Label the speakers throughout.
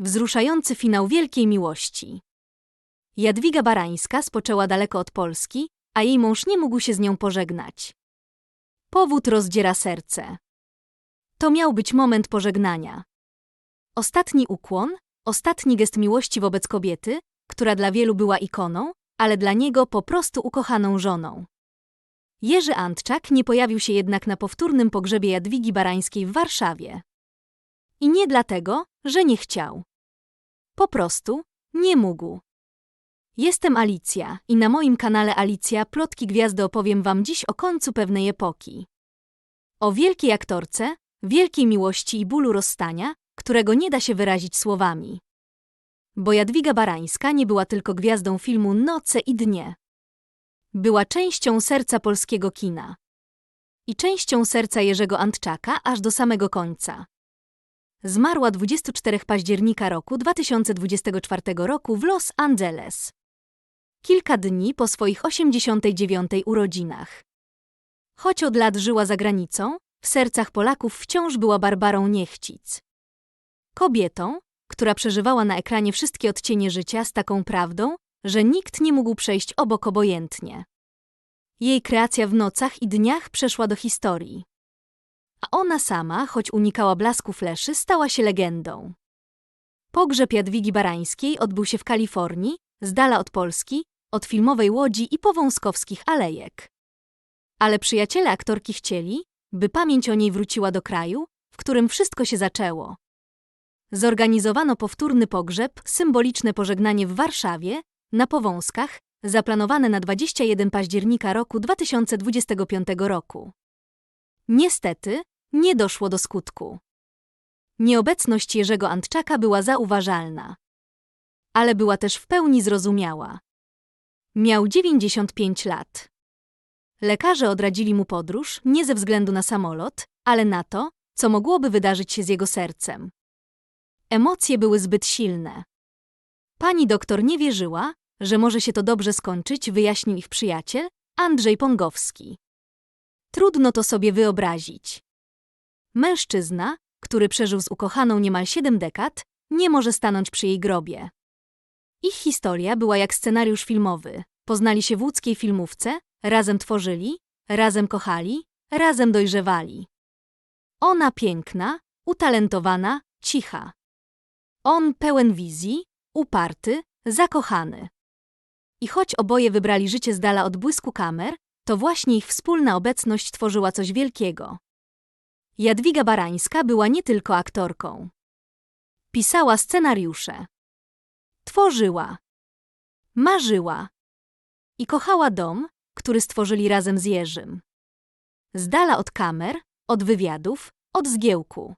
Speaker 1: Wzruszający finał wielkiej miłości. Jadwiga Barańska spoczęła daleko od Polski, a jej mąż nie mógł się z nią pożegnać. Powód rozdziera serce. To miał być moment pożegnania. Ostatni ukłon, ostatni gest miłości wobec kobiety, która dla wielu była ikoną, ale dla niego po prostu ukochaną żoną. Jerzy Antczak nie pojawił się jednak na powtórnym pogrzebie Jadwigi Barańskiej w Warszawie. I nie dlatego, że nie chciał. Po prostu nie mógł. Jestem Alicja i na moim kanale Alicja Plotki Gwiazdy opowiem Wam dziś o końcu pewnej epoki. O wielkiej aktorce, wielkiej miłości i bólu rozstania, którego nie da się wyrazić słowami. Bo Jadwiga Barańska nie była tylko gwiazdą filmu Noce i Dnie. Była częścią serca polskiego kina. I częścią serca Jerzego Antczaka aż do samego końca. Zmarła 24 października roku 2024 roku w Los Angeles. Kilka dni po swoich 89 urodzinach. Choć od lat żyła za granicą, w sercach Polaków wciąż była Barbarą Niechcic. Kobietą, która przeżywała na ekranie wszystkie odcienie życia z taką prawdą, że nikt nie mógł przejść obok obojętnie. Jej kreacja w nocach i dniach przeszła do historii. A ona sama, choć unikała blasku fleszy, stała się legendą. Pogrzeb Jadwigi Barańskiej odbył się w Kalifornii, z dala od Polski, od filmowej łodzi i powązkowskich alejek. Ale przyjaciele aktorki chcieli, by pamięć o niej wróciła do kraju, w którym wszystko się zaczęło. Zorganizowano powtórny pogrzeb, symboliczne pożegnanie w Warszawie, na Powązkach, zaplanowane na 21 października roku 2025 roku. Niestety, nie doszło do skutku. Nieobecność Jerzego Antczaka była zauważalna. Ale była też w pełni zrozumiała. Miał 95 lat. Lekarze odradzili mu podróż nie ze względu na samolot, ale na to, co mogłoby wydarzyć się z jego sercem. Emocje były zbyt silne. Pani doktor nie wierzyła, że może się to dobrze skończyć, wyjaśnił ich przyjaciel, Andrzej Pongowski. Trudno to sobie wyobrazić. Mężczyzna, który przeżył z ukochaną niemal siedem dekad, nie może stanąć przy jej grobie. Ich historia była jak scenariusz filmowy. Poznali się w łódzkiej filmówce, razem tworzyli, razem kochali, razem dojrzewali. Ona piękna, utalentowana, cicha. On pełen wizji, uparty, zakochany. I choć oboje wybrali życie z dala od błysku kamer, to właśnie ich wspólna obecność tworzyła coś wielkiego. Jadwiga Barańska była nie tylko aktorką. Pisała scenariusze. Tworzyła. Marzyła. I kochała dom, który stworzyli razem z Jerzym. Z dala od kamer, od wywiadów, od zgiełku.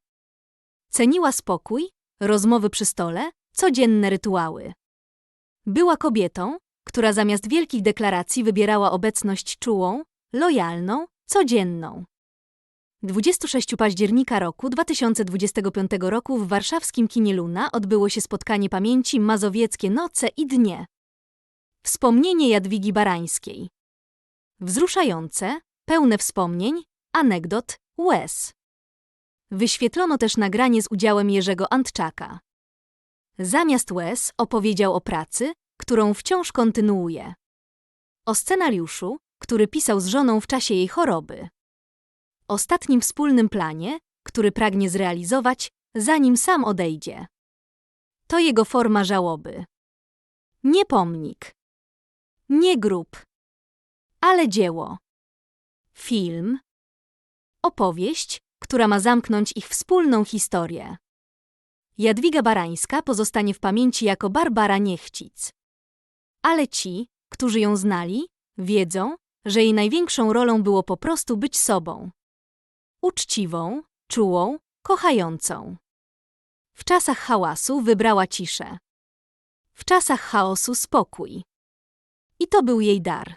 Speaker 1: Ceniła spokój, rozmowy przy stole, codzienne rytuały. Była kobietą, która zamiast wielkich deklaracji wybierała obecność czułą, lojalną, codzienną. 26 października roku 2025 roku w warszawskim kinie Luna odbyło się spotkanie pamięci Mazowieckie Noce i Dnie. Wspomnienie Jadwigi Barańskiej. Wzruszające, pełne wspomnień, anegdot, łez. Wyświetlono też nagranie z udziałem Jerzego Antczaka. Zamiast łez opowiedział o pracy, którą wciąż kontynuuje. O scenariuszu, który pisał z żoną w czasie jej choroby. Ostatnim wspólnym planie, który pragnie zrealizować, zanim sam odejdzie. To jego forma żałoby. Nie pomnik. Nie grób. Ale dzieło. Film. Opowieść, która ma zamknąć ich wspólną historię. Jadwiga Barańska pozostanie w pamięci jako Barbara Niechcic. Ale ci, którzy ją znali, wiedzą, że jej największą rolą było po prostu być sobą. Uczciwą, czułą, kochającą. W czasach hałasu wybrała ciszę. W czasach chaosu spokój. I to był jej dar.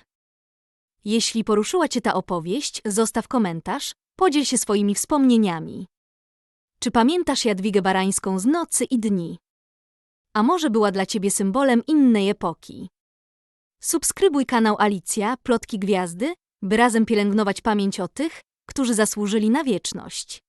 Speaker 1: Jeśli poruszyła Cię ta opowieść, zostaw komentarz, podziel się swoimi wspomnieniami. Czy pamiętasz Jadwigę Barańską z nocy i dni? A może była dla Ciebie symbolem innej epoki? Subskrybuj kanał Alicja, Plotki Gwiazdy, by razem pielęgnować pamięć o tych, którzy zasłużyli na wieczność.